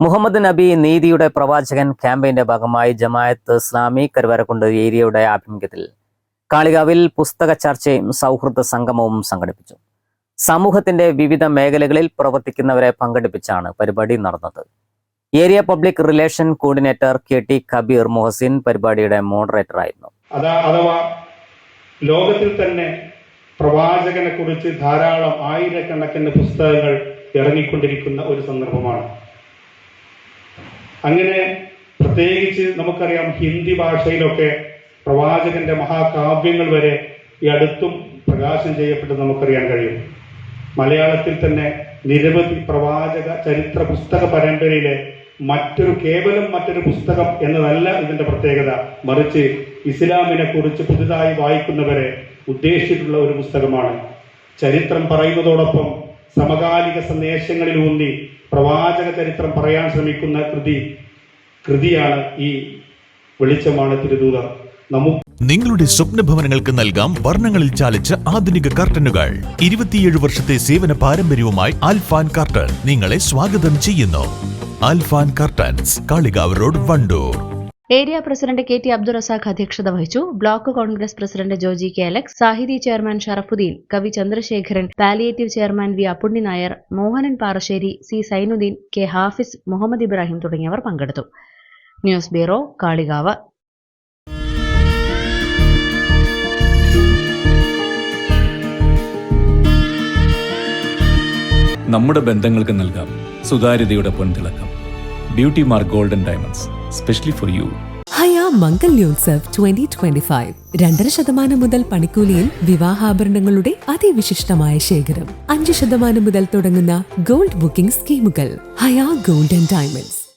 മുഹമ്മദ് നബി നീതിയുടെ പ്രവാചകൻ ക്യാമ്പയിന്റെ ഭാഗമായി ജമായത്ത് ഇസ്ലാമി കരുവരക്കുണ്ട് ഏരിയയുടെ ആഭിമുഖ്യത്തിൽ കാളികാവിൽ പുസ്തക ചർച്ചയും സൗഹൃദ സംഗമവും സംഘടിപ്പിച്ചു. സമൂഹത്തിന്റെ വിവിധ മേഖലകളിൽ പ്രവർത്തിക്കുന്നവരെ പങ്കെടുപ്പിച്ചാണ് പരിപാടി നടന്നത്. Area public relation coordinator K T Kabeer Mohsin പരിപാടിയുടെ മോഡറേറ്ററായിരുന്നു. അഥവാ ലോകത്തിൽ തന്നെ പ്രവാചകനെ കുറിച്ച് ധാരാളം ആയിരക്കണക്കിന് പുസ്തകങ്ങൾ ഇറങ്ങിക്കൊണ്ടിരിക്കുന്ന ഒരു സന്ദർഭമാണ്. അങ്ങനെ പ്രത്യേകിച്ച് നമുക്കറിയാം ഹിന്ദി ഭാഷയിലൊക്കെ പ്രവാചകന്റെ മഹാകാവ്യങ്ങൾ വരെ ഈ അടുത്തും പ്രകാശനം ചെയ്യപ്പെട്ടത് നമുക്കറിയാൻ കഴിയും. മലയാളത്തിൽ തന്നെ നിരവധി പ്രവാചക ചരിത്ര പുസ്തക പരമ്പരയിലെ മറ്റൊരു കേവലം മറ്റൊരു പുസ്തകം എന്നതല്ല ഇതിന്റെ പ്രത്യേകത. മറിച്ച് ഇസ്ലാമിനെ കുറിച്ച് പുതുതായി വായിക്കുന്നവരെ ഉദ്ദേശിച്ചിട്ടുള്ള ഒരു പുസ്തകമാണ്. ചരിത്രം പറയുന്നതോടൊപ്പം സമകാലിക സന്ദേശങ്ങളിൽ ഊന്നി പ്രവാചക ചരിത്രം പറയാൻ ശ്രമിക്കുന്ന കൃതി കൃതിയാണ് ഈ വെളിച്ചമാണ് തിരുദൂതർ. നമുക്ക് നിങ്ങളുടെ സ്വപ്ന ഭവനങ്ങൾക്ക് നൽകാം വർണങ്ങളിൽ ചാലിച്ച ആധുനിക കർട്ടനുകൾ. ഇരുപത്തിയേഴ് വർഷത്തെ സേവന പാരമ്പര്യവുമായി ആൽഫാൻ കർട്ടൻ നിങ്ങളെ സ്വാഗതം ചെയ്യുന്നു. Alfan curtains Kalikavu road Wandoor. Area president K T Abdul Razak അധ്യക്ഷത വഹിച്ചു. Block Congress president Joji K Alex Sahithi chairman Sharafudheen കവി Chandrasekharan palliative chairman V Appunni Nair Mohanan Parassery C Sainudheen K Hafis Muhammad Ibrahim തുടങ്ങിയവർ പങ്കെടുത്തു. News bureau Kalikavu. നമ്മുടെ ബന്ധങ്ങൾക്ക് നൽകാം. സുതാര്യതയുടെ പൊൻതിളക്കം. Beauty mark golden diamonds specially for you Mangalyotsav twenty twenty five രണ്ടര ശതമാനം മുതൽ പണിക്കൂലിയിൽ വിവാഹാഭരണങ്ങളുടെ അതിവിശിഷ്ടമായ ശേഖരം. അഞ്ച് ശതമാനം മുതൽ തുടങ്ങുന്ന ഗോൾഡ് ബുക്കിംഗ് സ്കീമുകൾ. Haya golden diamonds.